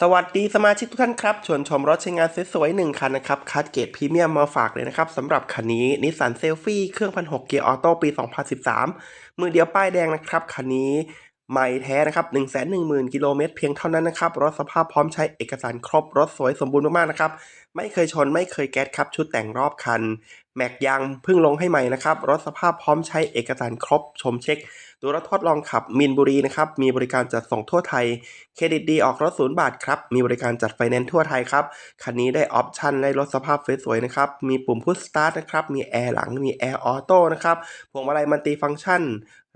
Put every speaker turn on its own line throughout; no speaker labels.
สวัสดีสมาชิกทุกท่านครับ ชวนชมรถใช้งานสวยๆหนึ่งคันนะครับคัดเกรดพรีเมียมมาฝากเลยนะครับสำหรับคันนี้นิสสันเซลฟี่เครื่องพันหกเกียร์ออโต้ปี 2013 มือเดียวป้ายแดงนะครับ คันนี้ ใหม่แท้นะครับ 1 1 0 0 0 0 กิโลเมตรเพียงเท่านั้นนะครับ รถสภาพพร้อมใช้เอกสารครบ รถสวยสมบูรณ์มากๆนะครับ ไม่เคยชนไม่เคยแก๊สครับ ชุดแต่งรอบคัน แม็กยางเพิ่งลงให้ใหม่นะครับ รถสภาพพร้อมใช้เอกสารครบ ชมเช็ค ดูรถทดลองขับมินบุรีนะครับ มีบริการจัดส่งทั่วไทย เครดิตดีออกรถศูนย์บาทครับ มีบริการจัดไฟแนนซ์ทั่วไทยครับ คันนี้ได้ออปชั่นได้รถสภาพสวยๆนะครับ มีปุ่มพุชสตาร์ทนะครับ มีแอร์หลัง มีแอร์ออโต้นะครับ พวงมาลัยมันติฟังก์ชัน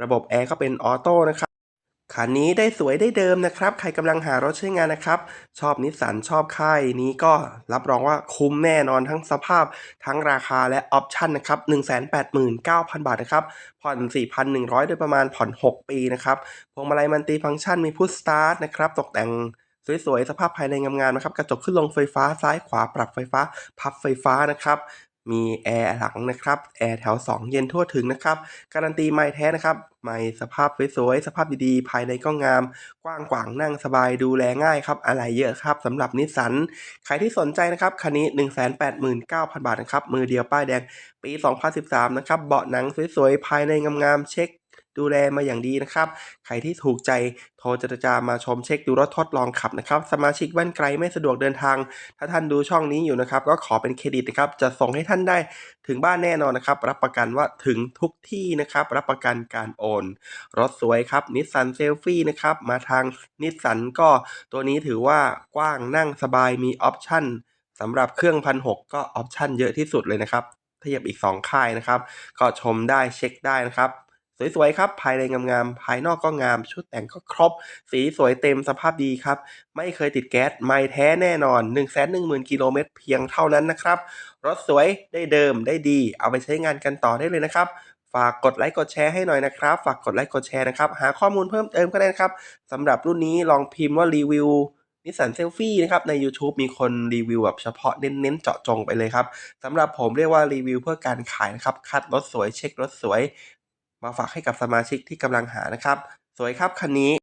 ระบบแอร์ก็เป็นออโต้นะครับ คันนี้ได้สวยได้เดิมนะครับ ใครกำลังหารถใช้งานนะครับ ชอบนิสสันชอบค่ายนี้ก็รับรองว่าคุ้มแน่นอนทั้งสภาพทั้งราคาและออปชั่นนะครับ 189,000 บาทนะครับ ผ่อน 4,100 โดยประมาณผ่อน 6 ปีนะครับ พวงมาลัยมันติฟังก์ชันมีพุชสตาร์ทนะครับ ตกแต่งสวยๆ สภาพภายในงามๆนะครับ กระจกขึ้นลงไฟฟ้าซ้ายขวาปรับไฟฟ้า พับไฟฟ้านะครับ มีแอร์หลังนะครับ แอร์แถว 2 เย็นทั่วถึงนะครับ การันตีไม้แท้นะครับไม้สภาพสวยๆ สภาพดีๆ ภายในก็งาม กว้างกวางนั่งสบายดูแลง่ายครับ อะไรเยอะครับสำหรับนิสสัน ใครที่สนใจนะครับ คันนี้ 189,000 บาทนะครับ มือเดียวป้ายแดง ปี 2013 นะครับ เบาะหนังสวยๆ ภายในงามๆ เช็ค ดูแลมาอย่างดีนะครับ ใครที่ถูกใจโทรเจรจามาชมเช็คดูรถทดลองขับนะครับ สมาชิกบ้านไกลไม่สะดวกเดินทาง ถ้าท่านดูช่องนี้อยู่นะครับ ก็ขอเป็นเครดิตนะครับ จะส่งให้ท่านได้ถึงบ้านแน่นอนนะครับ รับประกันว่าถึงทุกที่นะครับ รับประกันการโอน รถสวยครับนิสสันเซลฟี่นะครับ มาทางนิสสันก็ตัวนี้ถือว่ากว้างนั่งสบายมีออปชั่นสำหรับเครื่องพันหกก็ออปชั่นเยอะที่สุดเลยนะครับเทียบอีก 2 ค่ายนะครับ ก็ชมได้เช็คได้นะครับ สวยๆครับ ภายในงามๆ ภายนอกก็งาม ชุดแต่งก็ครบ สีสวยเต็มสภาพดีครับ ไม่เคยติดแก๊ส ไม่แท้แน่นอน 1 1 0 0 0 0 กิโลเมตรเพียงเท่านั้นนะครับ รถสวยได้เดิมได้ดี เอาไปใช้งานกันต่อได้เลยนะครับ ฝากกดไลค์กดแชร์ให้หน่อยนะครับ ฝากกดไลค์กดแชร์นะครับ หาข้อมูลเพิ่มเติมก็ได้นะครับสำหรับรุ่นนี้ลองพิมพ์ว่ารีวิวนิสสันเซลฟี่นะครับ ใน YouTube มีคนรีวิวแบบเฉพาะเน้นๆเจาะจงไปเลยครับสำหรับผมเรียกว่ารีวิวเพื่อการขายนะครับ คัดรถสวยเช็ครถสวย มาฝากให้กับสมาชิกที่กำลังหานะครับ สวยครับคันนี้